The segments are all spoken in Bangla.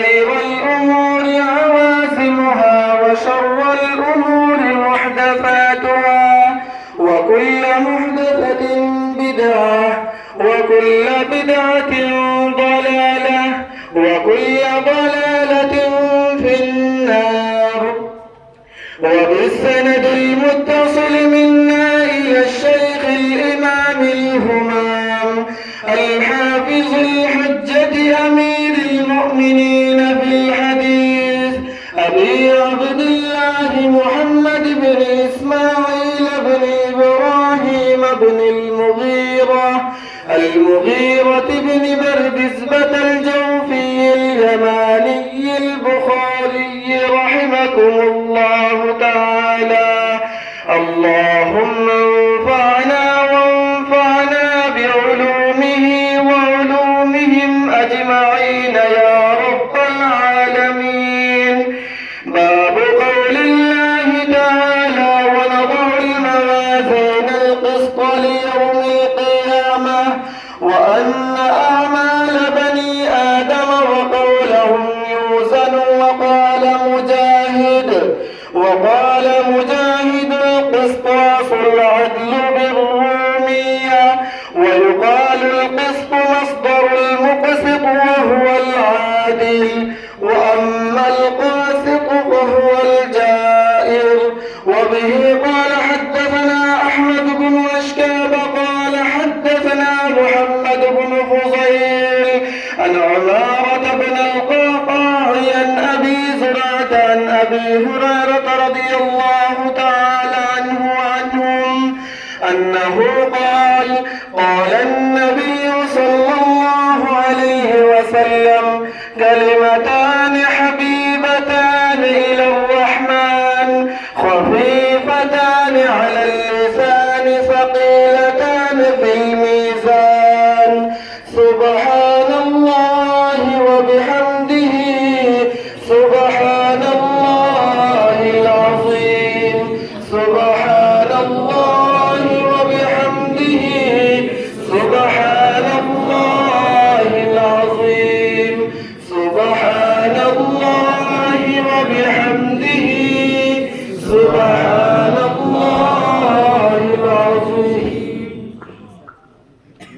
وخير الأمور عوازمها وشر الأمور محدثاتها. وكل محدثة بدعة وكل بدعة ضلالة وكل ضلالة في النار. وبالسند المتصل منا إلى الشيخ الإمام الهمام الحافظ الحجة أمير المؤمنين. المغيرة بن بردزبة الجوفي اليماني البخاري رحمكم الله تعالى. اللهم انفعنا وانفعنا بعلومه وعلومهم أجمعين يا وبه قال حدثنا أحمد بن أشكاب قال حدثنا محمد بن فضيل عن عمارة بن القعقاع عن أبي زرعة عن أبي هريرة خفيفتان على اللسان ثقيلتان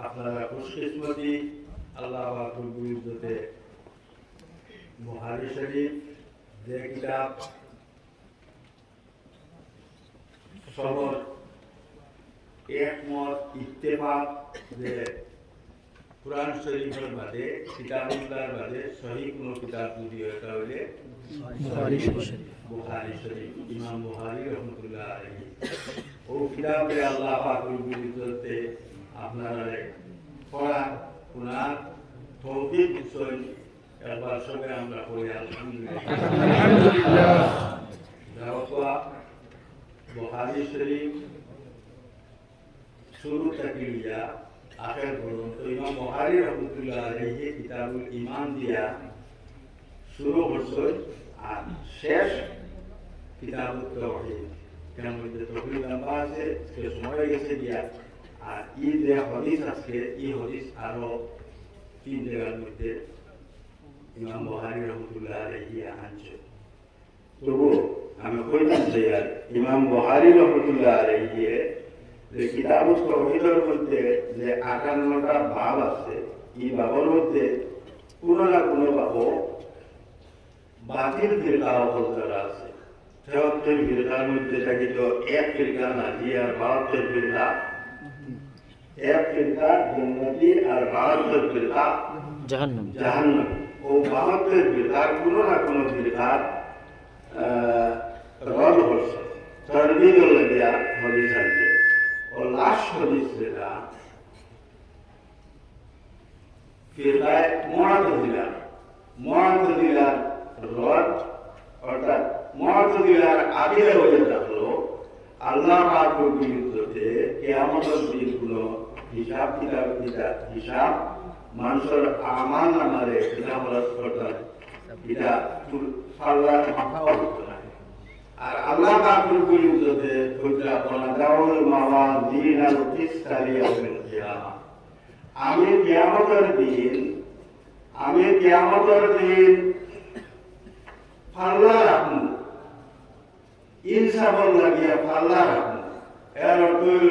আপনারা খুশকিসমতি আল্লাহ বিরুদ্ধে বুহারি শরীফ যে কিতাব সবর একমত ইত্তেফাক যে কোরআন শরীফের বাদে কিতাবুল্লাহর বাদে সহি কোনো কিতাব যদি এটা হইলে বুহারি শরীফ। ইমাম বুহারি রহমতুল্লাহ ও কিতাবে আল্লাহ পাকুল বিরুদ্ধে আপনারা পড়া পুনার তৌফিক বিষয় একবার সঙ্গে আমরা পড়ি, আলহামদুলিল্লাহ। বুহারি শরীফ, শুরু থেকে লিয়া, আখের পর্যন্ত। ইমাম বুহারি রহমতুল্লাহ আলাইহি কিতাবুল ইমান দিয়া শুরু হচ্ছে আর শেষ কিতাবুল তাওহীদ কেন তহবিল লম্বা আছে, সে সময় গেছে দিয়া আর ই যে হদিস আজকে ই হদিস আরও তিন জায়গার মধ্যে ইমাম বহারি রহমতুল্লাহ আলাইহি আনছে। তবু আমি কইতাম যে, আর ইমাম বহারি রহমতুল্লাহ আলাইহি যে কিতাব তৌহিদের মধ্যে যে আটান্নটা ভাব আছে, এই ভাবের মধ্যে কোনো না কোনো ভাব বাতিল ফিরকাও করা আছে। তেহত্তর ফিরকার মধ্যে থাকি তো এক ফিরকা নাজি আর বাহাত্তর ফিরকা এক ফিরকা জন্নতি আর বাহাত্তর ফিরকা জাহান্নাম। জাহান্নাম ও বাহাত্তর ফিরকার কোনো না কোনো ফিরকার রদ করছে তরবিদ লাগিয়া হদিস আছে ও লাস্ট হদিস যেটা ফিরকায় মহাত দিলার মহাত দিলার রদ অর্থাৎ মহাত দিলার আগে হয়ে থাকল আল্লাহ পাকের বিরুদ্ধে কেয়ামতের হিসাব, কিতাব কিতাব, হিসাব মানুষের আমার নামারে এটা হলো করতে এটা পাল্লা মাথা হয়। আর আল্লাহ পাকের বিরুদ্ধে কইতা বনাদাউল মাওয়া দিন আর তিস্তারি আবেন কিয়ামা আমি কিয়ামতের দিন, আমি কিয়ামতের দিন পাল্লা রাখুন ইনসাফর লাগিয়া পাল্লা রাখুন এর অর্থ হইল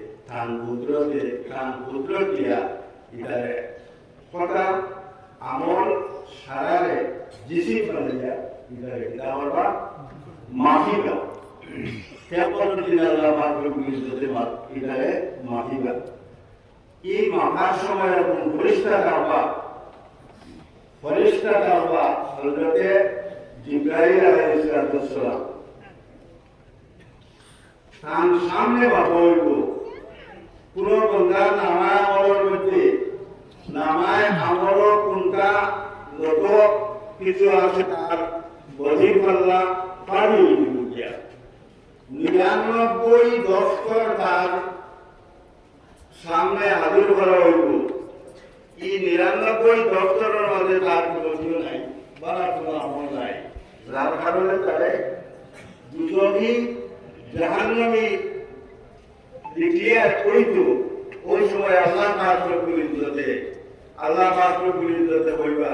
তান কুদরতে তান কুদরত দিয়া ইতারে কথা আমল সারারে জিসি বানাইয়া ইতারে এটা আমরা মাফি দাও। কেমন দিন আল্লাহ পাকলো বিলিতে ইতারে মাফি দাও। এই মাফার সময় এবং ফরিস্তা কারবা ফরিস্তা কারবা হজরতে জিব্রাইল আলাইহিস সালাম। তার সামনে কোন বন্ধা নামায় আমলের মধ্যে নামায় আমল কোনটা যত কিছু আছে তার পাল্লা পারি হইব নিরানব্বই দশকর তার সামনে হাজির করা হইব এই নিরানব্বই দপ্তরের মাঝে তার কোনো নাই, বা কোনো আমল নাই। যার কারণে তারে দুজনই জাহান্নামী ডিক্লিয়ার করিত। ওই সময় আল্লাহ পাত্র বিরুদ্ধে আল্লাহ পাত্র বিরুদ্ধে হইবা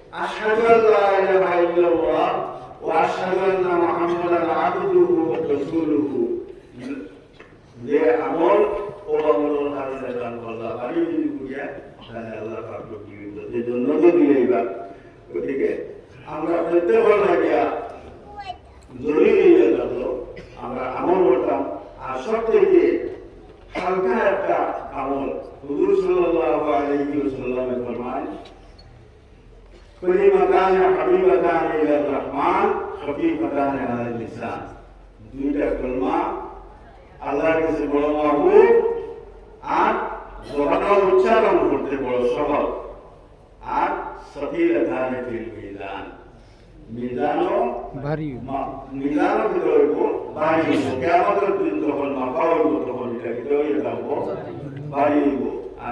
ওয়া আশহাদু আন্না মুহাম্মাদান আবদুহু ওয়া রাসূলুহু। যে আমল ও আমল আল্লাহ গতিকে, আমরা প্রত্যেক লাগিয়া জরুরি হয়ে আমরা আমল করতাম। আর সব থেকে হালকা একটা আমল হুজুর সাল্লাল্লাহু আলাইহি ওয়াসাল্লামে ফরমান কলিমাতান হাবিবাতান ইলার রহমান খফিফাতান আলাল লিসান দুইটা কলমা আল্লাহর কাছে বড় মাহবুব আর জবানের উচ্চারণ করতে বড় সহজ। আর সফিলাতান ফিল মিলান। মিলানো ভারী। মিলানো কি রইব ভারী কেমন দিন তখন মাপা হইব তখন এটা কি রইব ভারী হইব।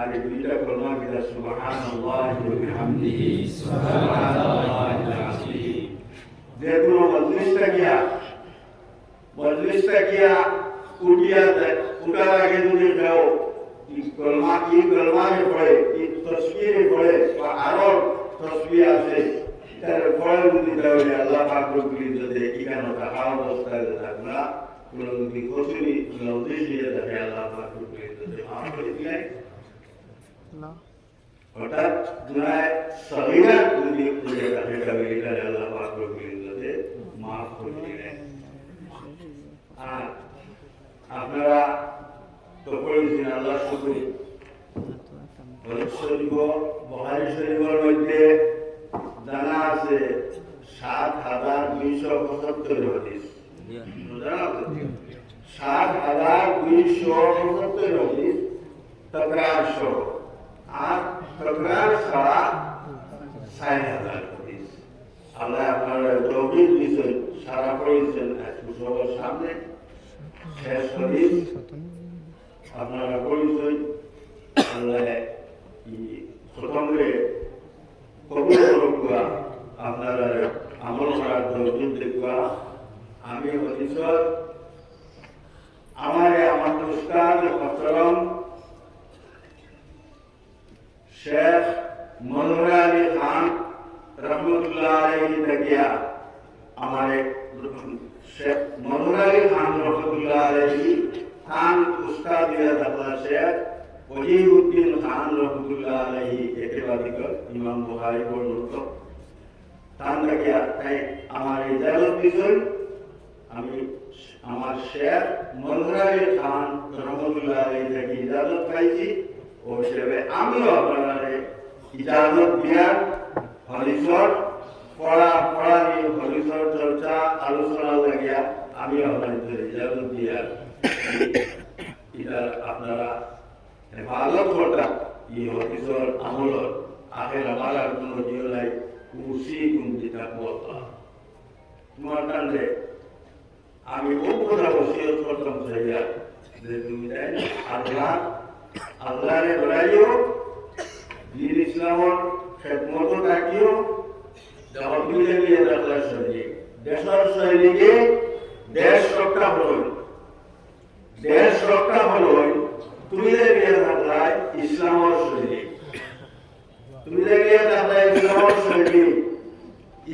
দুইটা কলমা কিনা সুবহানাল্লাহি ওয়া বিহামদিহি। সুবহানাল্লাহিল আযীম যে কোনো মজলিসটা গিয়া মজলিসটা গিয়া উঠিয়া উঠার আগে যদি যাও কলমা, ই কলমারে পড়ে, ই তসবিরে পড়ে, বা আরও তসবি আছে, তার পড়ে যদি তাহলে আল্লাহ পাক রব্বুল ইজ্জতে এখানে থাকা অবস্থায় থাকনা কোন যদি কসুরি উদ্দেশ্য দিয়ে থাকে আল্লাহ পাক রব্বুল ইজ্জতে, মাফ করে দিলেন না। অর্থাৎ গুনায় সগিরা গুলি করে কাছে সগিরা আল্লাহ পাক রব্বুল ইজ্জতে maaf করে দিলেন। আর আপনারা তো পড়েছেন আল্লাহ শুকর শরীফ বহারি শরীফের মধ্যে জানা আছে সাত হাজার দুইশো পঁচাত্তর হদিস। সাত হাজার আর তকরার ছাড়া ষাট হাজার হাদিস আল্লাহ আপনারা তৌফিক দিয়েছেন সারা করেছেন একটু সবার সামনে শেষ হাদিস আপনারা পরিচয়, আল্লাহ প্রথমে কবুল করুকা আপনারা আমল করার দৌড় দেখবা আমি হতিশ্বর আমার আমার উস্তাদ মোহতরম শেখ মনোহর আলী খান রহমতুল্লাহ আলাইহি তকিয়া আমার শেখ মনোহর আলী খান রহমতুল্লাহ আলাইহি খান উস্তাদ ইয়াদ আল্লাহ শেখ ওজিউদ্দিন খান রহমতুল্লাহ আলাইহি একেবারে ইমাম বুখারী বর্ণিত। তান তকিয়া তাই আমার ইজাজত দিছেন আমি আমার শেখ মনোহর আলী খান রহমতুল্লাহ আলাইহি থেকে ইজাজত পাইছি। ও হিসেবে আমিও আপনাদের ইজাজত দিয়ার হরিশ্বর পড়া পড়ানি হরিশ্বর চর্চা, আলোচনা লাগিয়া আমি আপনাদের ইজাজত দিয়ার এটা আপনারা হেফাজত করতা ই হরিশ্বর আমলত, আখের আমার আর কোনো জিওলাই কুসি কুন্দিতা বলতা তোমার কাণ্ডে আমি ও কথা বসিয়ে করতাম যে তুমি তাই আল্লাহ আল্লাহরে বেড়াইও দিন ইসলামর খেদমত থাকিও জবাবদিলে নিয়ে আল্লাহ শরীর। দেশের শৈলীকে দেশ রক্ষা হল দেশ রক্ষা হল তুমি নিয়ে থাকলাই ইসলামর শৈলী তুমি নিয়ে থাকলাই ইসলামর শৈলী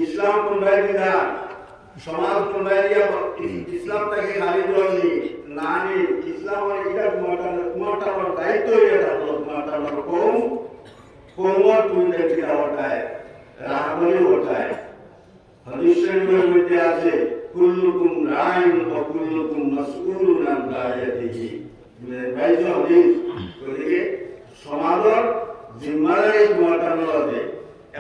ইসলাম কোনবাই দিনা, সমাজ কোনবাই দিয়া ইসলাম তাকে খালি করনি। ইসলামের এটা কুমারটার কুমারটার দায়িত্ব এটা কুমারটার কম, কোমর তুমি দেখি ওটায় রাহবলি ওটায় হাদিস মধ্যে আছে, কুল্লুকুম রাইন ওয়া কুল্লুকুম মাসউলুন আন রায়াতিহি বাইজ হাদিস ওদিকে সমাজের জিম্মাদারি আছে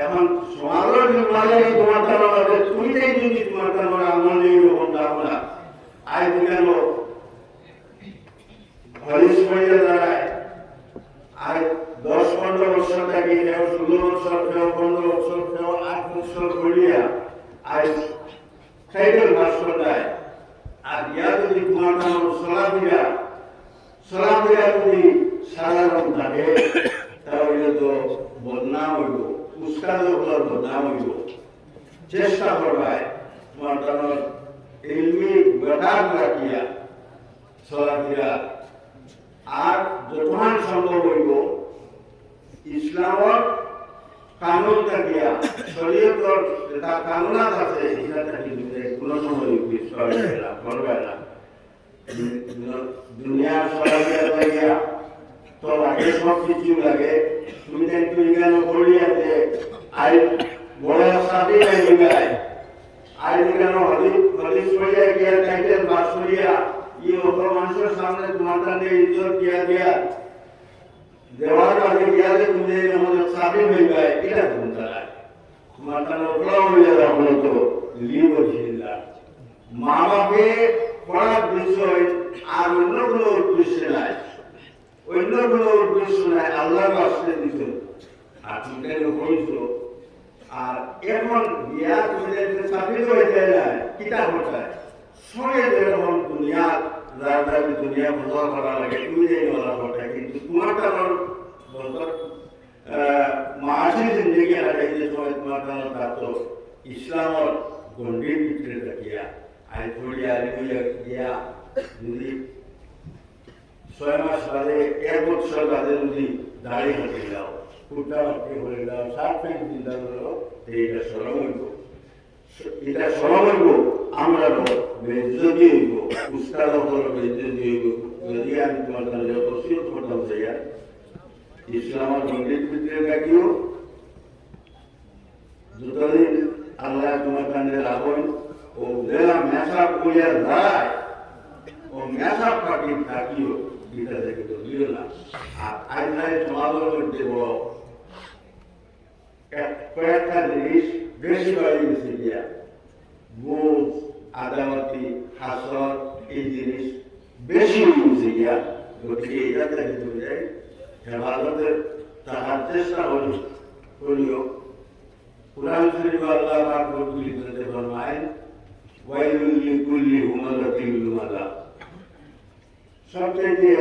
এখন সমাজের জিম্মাদারি তোমার আছে তুমি যদি তোমার আমার নেই রকম গেল হরিশ হইয়া দাঁড়ায় আর দশ পনেরো বছর থাকি কেউ ষোলো বছর কেউ পনেরো বছর কেউ আট বছর করিয়া আজ সাইকেল ভাস্কর দেয়। আর ইয়া যদি তোমার নাম সলাপিয়া সলাপিয়া যদি সাধারণ থাকে, তাহলে তো বদনাম হইব উস্কাদ হলার বদনাম হইব। চেষ্টা করবায় তোমার নাম এলমি বেটার রাখিয়া সলাপিয়া আর যতক্ষণ সম্ভব হইব ইসলামর কানুন থাকিয়া, শরীয়তর যেটা কানুনাত আছে এটা থাকি কোনো সময় দুনিয়ার সরাইয়া তো লাগে, সব কিছু লাগে। তুমি দেখ তুই কেন করিয়া যে আই বড় সাথে গায় আই কেন হলি হলি সরিয়া গিয়া টাইটেল বাস সরিয়া যে তুমি আমাদের সাথে হয়ে যায় এটা তুমি তারা তোমার কাছে ওপরা হয়ে রাখল তো লিয়ে বসিলা মা বাপে পড়ার বিষয় আর অন্য কোনো উদ্দেশ্য নাই। অন্য কোনো উদ্দেশ্য নাই, আল্লাহর রাস্তে দিত। আর তুমি কেন আর এখন বিয়া তুমি চাকরি হয়ে যায় কিতাব হঠায় সঙ্গে যেরকম দুনিয়া যার যার দুনিয়া বদল করা লাগে, তুমি যে বলা কথা, কিন্তু তোমার কারণ বদল মাসি জিন্দগি হারাই যে সময় তোমার কারণ তা তো ইসলামর গণ্ডির ভিতরে রাখিয়া আই থরিয়া লিয়া দিয়া, যদি ছয় মাস বাদে, এক বছর বাদে যদি দাঁড়িয়ে হাতে দাও কুর্তা হাতে করে দাও শার্ট প্যান্ট চিন্তা করো এইটা সরম হইব এটা সরম হইব আমরা বেজ্জতি হইব উস্তাদ বেজ্জতি হইব যদি আমি তোমার কাছে তসিও করতাম সেইয়া ইসলামের মন্দির ভিতরে থাকিও যতদিন আল্লাহ তোমার কাছে রাখবেন ও দেলা মেশা কইয়া যায় ও মেশা পাটি থাকিও এটা থেকে তো দিল না আর আজ নাই মধ্যে বড় এক- কয়েকটা জিনিস বেশি বাড়ি গেছে গিয়া বুঝ আদামতি হাসর এই জিনিস বেশি হয়েছে গিয়া গতিকে এটা থেকে তুমি যাই হেফাজতের তাহার চেষ্টা করি করিও কোরআন শরীফ আল্লাহ পাক রব্বুল ইজ্জতে ফরমায় ওয়াইলুল লিকুল্লি হুমাযাতিন লুমাযা সবচেয়ে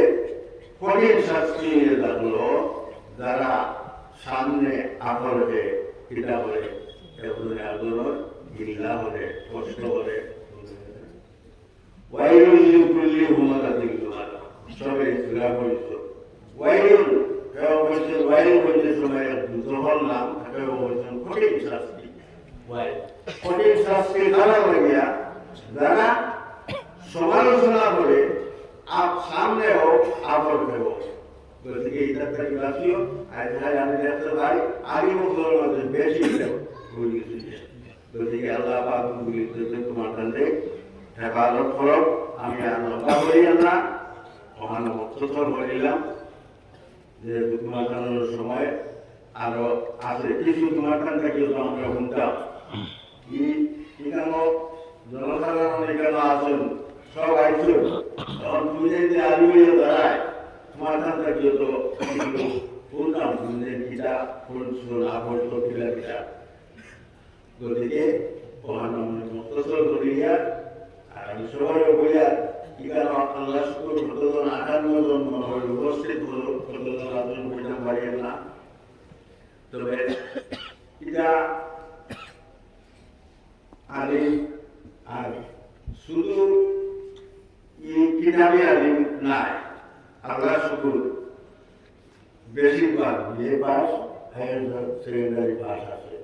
কঠিন শাস্তি এটা হলো যারা সামনে আপরকে কিতা করে এগুলো আন্দোলন গিল্লা করে কষ্ট করে হুমাযাতিন লুমাযা সবে সুরা পড়ছো ওয়াইলুল কেউ বলছে ওয়াইল বলতে সময় দুর্বল নাম কেউ বলছেন কঠিন শাস্তি ওয়াইল কঠিন শাস্তি দ্বারা লাগিয়া যারা সমালোচনা করে আপ সামনে হোক আপর দেব গতিকে এটা থেকে বাঁচিও আর ভাই আমি দেখতে ভাই আগে বছর মধ্যে বেশি গতিকে আল্লাহ পাক তোমার কাছে হেফাজত করক আমি আর লম্বা করি না ওখানে মুক্তসর করিলাম যে তোমার সময় আরও আছে কিছু তোমার কান থেকে আমরা শুনতাম কি এখানে জনসাধারণ এখানে আছেন সব আইসুন তখন তুমি যদি আলমিয়ে দাঁড়ায় তোমার কান থেকে তো কিছু শুনতাম তুমি যে কিটা শুনছো না পড়ছো কিলা কিটা গতিকে ওখানে আমরা মুক্তসর করিয়া আর আমি সবাই বইয়া এখানে আল্লাহ শুকুর কতজন আটান্ন জন মনে হয় উপস্থিত হলো কতজন আজন বইটা পারিয়ে না তবে এটা আলিম আর শুধু কিতাবে আলিম নাই আল্লাহ শুকুর। বেশিরভাগ বিয়ে পাস হায়ার সেকেন্ডারি পাস আছে।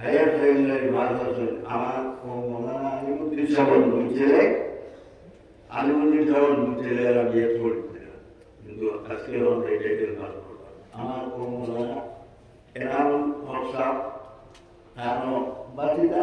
হায়ার সেকেন্ডারি পাস আছে। আমার মৌলানা আলিমুদ্দিন দুই ছেলে, আলিমুদ্দিন দুই ছেলেরা বিয়ে করছে কিন্তু আজকে আমরা এটাই ভালো আমার মৌলানা এনারুল হক সাহেব তারও বাতিদা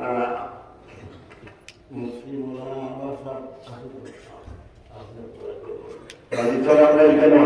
আমার এখানে